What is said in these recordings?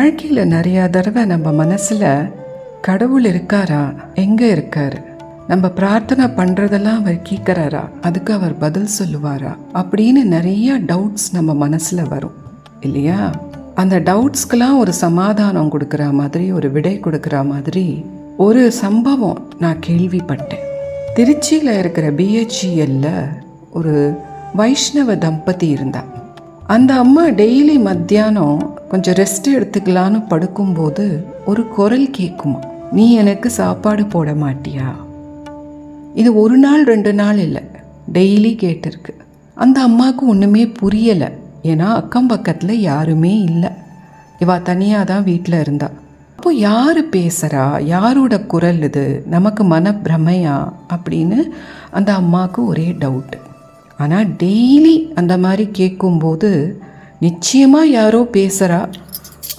வாழ்க்கையில் நிறையா தடவை நம்ம மனசில் கடவுள் இருக்காரா? எங்கே இருக்கார்? நம்ம பிரார்த்தனை பண்ணுறதெல்லாம் அவர் கேட்குறாரா அதுக்கு அவர் பதில் சொல்லுவாரா? அப்படின்னு நிறைய டவுட்ஸ் நம்ம மனசில் வரும். இல்லையா? அந்த டவுட்ஸ்க்கெலாம் ஒரு சமாதானம் கொடுக்குற மாதிரி ஒரு விடை கொடுக்குற மாதிரி ஒரு சம்பவம் நான் கேள்விப்பட்டேன். திருச்சியில் இருக்கிற பிஹெச்இஎல்ல ஒரு வைஷ்ணவ தம்பதி இருந்தாள் அந்த அம்மா டெய்லி மத்தியானம் கொஞ்சம் ரெஸ்ட் எடுத்துக்கலான்னு படுக்கும்போது ஒரு குரல் கேட்குமா நீ எனக்கு சாப்பாடு போட மாட்டியா? இது ஒரு நாள் ரெண்டு நாள் இல்லை. டெய்லி கேட்டிருக்கு. அந்த அம்மாவுக்கு ஒன்றுமே புரியலை. ஏன்னா அக்கம் பக்கத்தில் யாருமே இல்லை. இவா தனியாக தான் வீட்டில் இருந்தா. அப்போ யார் பேசுகிறா யாரோட குரல் இது? நமக்கு மனப்பிரமையா? அப்படின்னு அந்த அம்மாவுக்கு ஒரே டவுட்டு ஆனால் டெய்லி அந்த மாதிரி கேட்கும்போது நிச்சயமாக யாரோ பேசுகிறா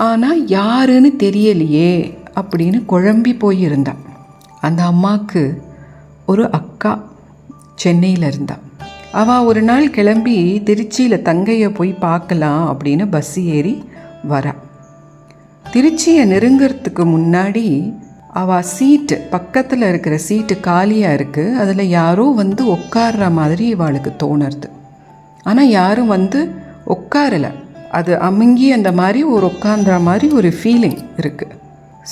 ஆனால் யாருன்னு தெரியலையே அப்படின்னு குழம்பி போயிருந்தா. அந்த அம்மாவுக்கு ஒரு அக்கா சென்னையில் இருந்தா. அவள் ஒரு நாள் கிளம்பி திருச்சியில் தங்கையை போய் பார்க்கலாம் அப்படின்னு பஸ் ஏறி வரா. திருச்சியை நெருங்கிறதுக்கு முன்னாடி அவள் சீட்டு பக்கத்தில் இருக்கிற சீட்டு காலியாக இருக்குது அதில் யாரோ வந்து உட்கார்ற மாதிரி இவாளுக்கு தோணுறது. ஆனால் யாரும் வந்து உட்காரலை. அது அமுங்கி அந்த மாதிரி ஒரு உட்காந்துற மாதிரி ஒரு ஃபீலிங் இருக்குது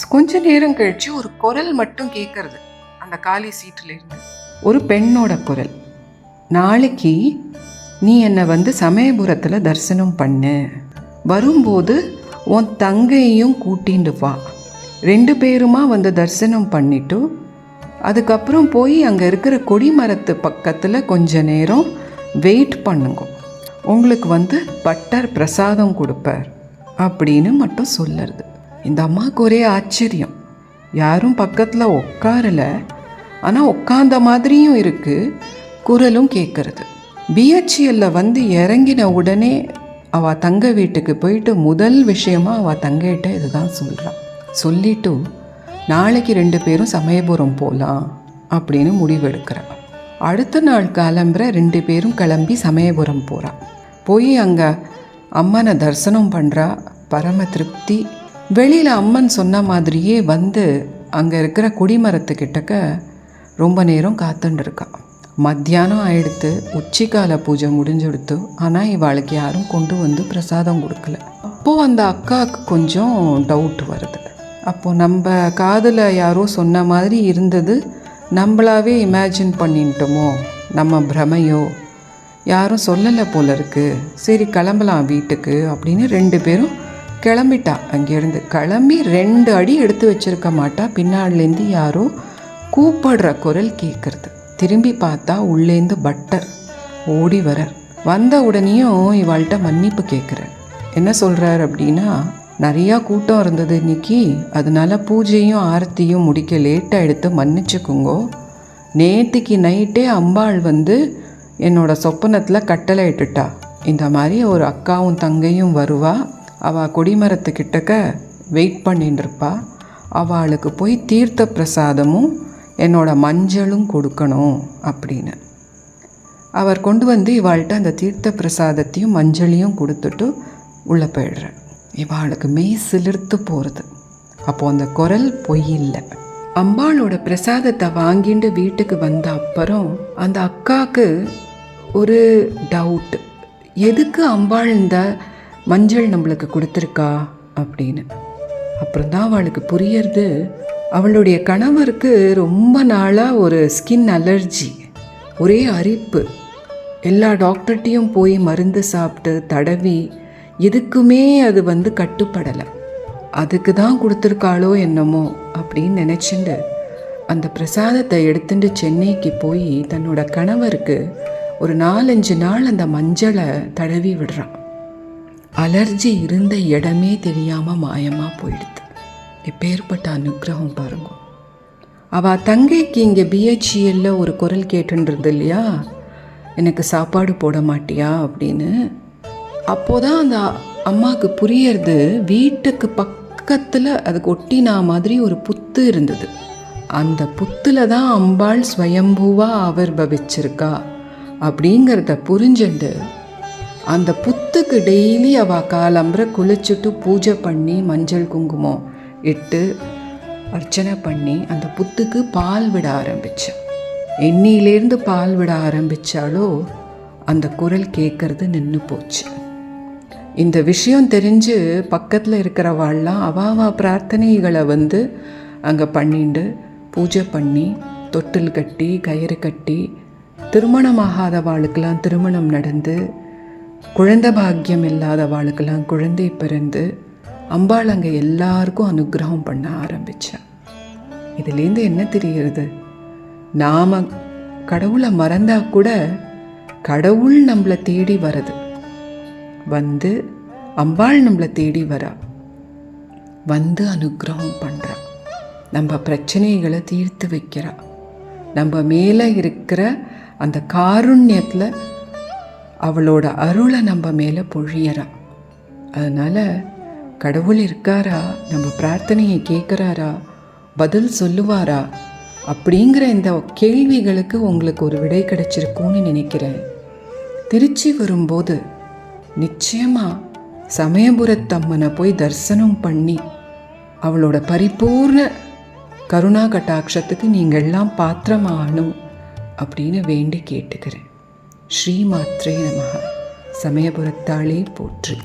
கொஞ்ச நேரம் கழித்து ஒரு குரல் மட்டும் கேட்குறது அந்த காலி சீட்டில் இருந்து. ஒரு பெண்ணோட குரல். நாளைக்கு நீ என்னை வந்து சமயபுரத்தில் தரிசனம் பண்ணு. வரும்போது உன் தங்கையையும் கூட்டிண்டு வா. ரெண்டு பேருமா வந்து தரிசனம் பண்ணிட்டு அதுக்கப்புறம் போய் அங்கே இருக்கிற கொடிமரத்து பக்கத்தில் கொஞ்ச நேரம் வெயிட் பண்ணுங்க. உங்களுக்கு வந்து பட்டர் பிரசாதம் கொடுப்பார் அப்படின்னு மட்டும் சொல்லுறது. இந்த அம்மாவுக்கு ஒரே ஆச்சரியம். யாரும் பக்கத்தில் உட்காரல. ஆனால் உட்காந்த மாதிரியும் இருக்குது குரலும் கேட்குறது பிஹெச்எல்ல வந்து இறங்கின உடனே அவள் தங்க வீட்டுக்கு போயிட்டு முதல் விஷயமா அவள் தங்கிட்ட இதுதான் சொல்கிறான் சொல்லிட்டு நாளைக்கு ரெண்டு பேரும் சமயபுரம் போகலாம் அப்படின்னு முடிவெடுக்கிறான். அடுத்த நாள் கிளம்புற ரெண்டு பேரும் கிளம்பி சமயபுரம் போகிறான் போய் அங்கே அம்மனை தரிசனம் பண்ணுறா பரம திருப்தி. வெளியில் அம்மன் சொன்ன மாதிரியே வந்து அங்கே இருக்கிற கொடிமரத்துக்கிட்டக்க ரொம்ப நேரம் காத்துன்னு மத்தியானம் ஆயிடுத்து உச்சிக்கால பூஜை முடிஞ்சுடுத்து ஆனால் இவாளுக்கு யாரும் கொண்டு வந்து பிரசாதம் கொடுக்கல. அப்போது அந்த அக்காவுக்கு கொஞ்சம் டவுட் வருது. அப்போது நம்ம காதில் யாரோ சொன்ன மாதிரி இருந்தது நம்மளாவே இமேஜின் பண்ணிட்டோமோ நம்ம பிரமையோ? யாரும் சொல்லலை போல இருக்குது சரி கிளம்பலாம் வீட்டுக்கு அப்படின்னு ரெண்டு பேரும் கிளம்பிட்டா. அங்கேருந்து கிளம்பி ரெண்டு அடி எடுத்து வச்சிருக்க மாட்டா. பின்னாடிலேருந்து யாரோ கூப்பிடுற குரல் கேட்குறது திரும்பி பார்த்தா உள்ளேந்து பட்டர் ஓடி வரார் வந்த உடனேயும் இவாள்கிட்ட மன்னிப்பு கேட்குறார் என்ன சொல்கிறார் அப்படின்னா நிறையா கூட்டம் இருந்தது இன்னைக்கு அதனால பூஜையும் ஆரத்தியும் முடிக்க லேட்டாக எடுத்து மன்னிச்சுக்குங்கோ. நேற்றுக்கு நைட்டே அம்பாள் வந்து என்னோட சொப்பனத்தில் கட்டளை இட்டுட்டா. இந்த மாதிரி ஒரு அக்காவும் தங்கையும் வருவா. அவள் கொடிமரத்துக்கிட்டக்க வெயிட் பண்ணிட்டு இருப்பா அவளுக்கு போய் தீர்த்த பிரசாதமும் என்னோட மஞ்சளும் கொடுக்கணும் அப்படின்னு. அவர் கொண்டு வந்து இவாள்கிட்ட அந்த தீர்த்த பிரசாதத்தையும் மஞ்சளையும் கொடுத்துட்டு உள்ளே போயிடுறேன். இவாளுக்கு மெய் சிலிர்த்து போகிறது அப்போது அந்த குரல் பொய் இல்லை. அம்பாளோட பிரசாதத்தை வாங்கிட்டு வீட்டுக்கு வந்த அப்புறம் அந்த அக்காவுக்கு ஒரு டவுட் எதுக்கு அம்பாள் இந்த மஞ்சள் நம்மளுக்கு கொடுத்துருக்கா? அப்படின்னு. அப்புறம் தான் அவளுக்கு புரியறது அவளுடைய கணவருக்கு ரொம்ப நாளாக ஒரு ஸ்கின் அலர்ஜி ஒரே அரிப்பு. எல்லா டாக்டர்கிட்டையும் போய் மருந்து சாப்பிட்டு தடவி எதுக்குமே அது வந்து கட்டுப்படலை. அதுக்கு தான் கொடுத்துருக்காளோ என்னமோ அப்படின்னு நினச்சிண்டு அந்த பிரசாதத்தை எடுத்துட்டு சென்னைக்கு போய் தன்னோட கணவருக்கு ஒரு நாலஞ்சு நாள் அந்த மஞ்சளை தடவி விடுறான். அலர்ஜி இருந்த இடமே தெரியாமல் மாயமாக போயிடுது. எப்பேற்பட்ட அனுகிரகம் பாருங்க. அவள் தங்கைக்கு இங்கே பிஹெச்இஎல்ல ஒரு குரல் கேட்டுன்றது இல்லையா? எனக்கு சாப்பாடு போட மாட்டியா? அப்படின்னு அப்போதான் அந்த அம்மாவுக்கு புரியறது வீட்டுக்கு பக்கத்தில் அதுக்கு ஒட்டினா மாதிரி ஒரு புத்து இருந்தது. அந்த புத்தில் தான் அம்பாள் ஸ்வயம்பூவா ஆவிர்பவிச்சிருக்கா அப்படிங்கிறத புரிஞ்சுண்டு அந்த புத்துக்கு டெய்லி அவ காலம்புற குளிச்சுட்டு பூஜை பண்ணி மஞ்சள் குங்குமம் இட்டு அர்ச்சனை பண்ணி அந்த புத்துக்கு பால் விட ஆரம்பித்தேன் எண்ணியிலேருந்து பால் விட ஆரம்பித்தாலோ அந்த குரல் கேட்கறது நின்று போச்சு. இந்த விஷயம் தெரிஞ்சு பக்கத்தில் இருக்கிறவாள்லாம் அவாவா பிரார்த்தனைகளை வந்து அங்கே பண்ணிண்டு பூஜை பண்ணி தொட்டில் கட்டி கயிறு கட்டி திருமணமாகாதவாளுக்கெல்லாம் திருமணம் நடந்து குழந்தை பாக்கியம் இல்லாதவாளுக்கெல்லாம் குழந்தை பிறந்து அம்பாள் அங்கே எல்லாருக்கும் அனுகிரகம் பண்ண ஆரம்பிச்சா. இதுலேருந்து என்ன தெரிகிறது? நாம் கடவுளை மறந்தா கூட கடவுள் நம்மளை தேடி வருது வந்து அம்பாள் நம்மளை தேடி வரா. வந்து அனுகிரகம் பண்ணுறா நம்ம பிரச்சனைகளை தீர்த்து வைக்கிறா. நம்ம மேலே இருக்கிற அந்த காருண்யத்தில் அவளோட அருளை நம்ம மேலே பொழியறா. அதனால் கடவுள் இருக்காரா? நம்ம பிரார்த்தனையை கேட்குறாரா பதில் சொல்லுவாரா? அப்படிங்கிற இந்த கேள்விகளுக்கு உங்களுக்கு ஒரு விடை கிடைச்சிருக்கும்னு நினைக்கிறேன். திருச்சி வரும்போது நிச்சயமாக சமயபுரத்தம்மனை போய் தரிசனம் பண்ணி அவளோட பரிபூர்ண கருணா கட்டாட்சத்துக்கு நீங்கள் எல்லாம் பாத்திரமாகணும் அப்படின்னு வேண்டி கேட்டுக்கிறேன். ஸ்ரீமாத்ரே நமக சமயபுரத்தாளே போற்றி.